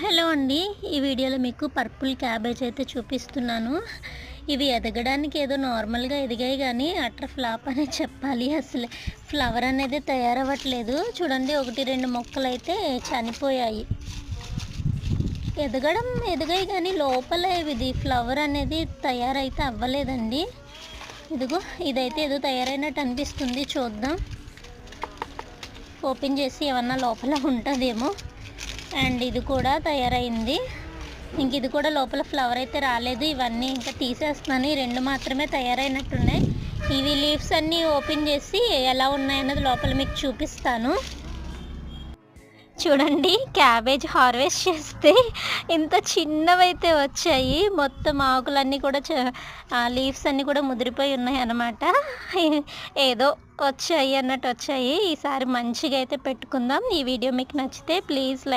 Hello అండి. ఈ వీడియోలో మీకు పర్పుల్ క్యాబేజ్ అయితే చూపిస్తున్నాను. ఇవి ఎదగడానికి ఏదో నార్మల్గా ఎదిగాయి కానీ అట్ర ఫ్లాప్ అనే చెప్పాలి. అసలు ఫ్లవర్ అనేది తయారవ్వట్లేదు. చూడండి ఒకటి రెండు మొక్కలు అయితే చనిపోయాయి. ఎదగడం ఎదిగాయి కానీ లోపల ఇది ఫ్లవర్ అనేది తయారైతే అవ్వలేదండి. ఇదిగో ఇదైతే ఏదో తయారైనట్టు అనిపిస్తుంది. చూద్దాం. ఓపెన్ చేసి ఏమన్నా లోపల ఉంటుందేమో. అండ్ ఇది కూడా తయారైంది. ఇంక ఇది కూడా లోపల ఫ్లవర్ అయితే రాలేదు. ఇవన్నీ ఇంకా తీసేస్తున్నాను. ఈ రెండు మాత్రమే తయారైనట్టున్నాయి. ఇవి లీవ్స్ అన్నీ ఓపెన్ చేసి ఎలా ఉన్నాయన్నది లోపల మీకు చూపిస్తాను. చూడండి క్యాబేజ్ హార్వెస్ట్ చేస్తే ఇంత చిన్నవైతే వచ్చాయి. మొత్తం ఆకులన్నీ కూడా లీవ్స్ అన్నీ కూడా ముదిరిపోయి ఉన్నాయి అన్నమాట. ఏదో వచ్చాయి అన్నట్టు వచ్చాయి. ఈసారి మంచిగా అయితే పెట్టుకుందాం. ఈ వీడియో మీకు నచ్చితే ప్లీజ్ లైక్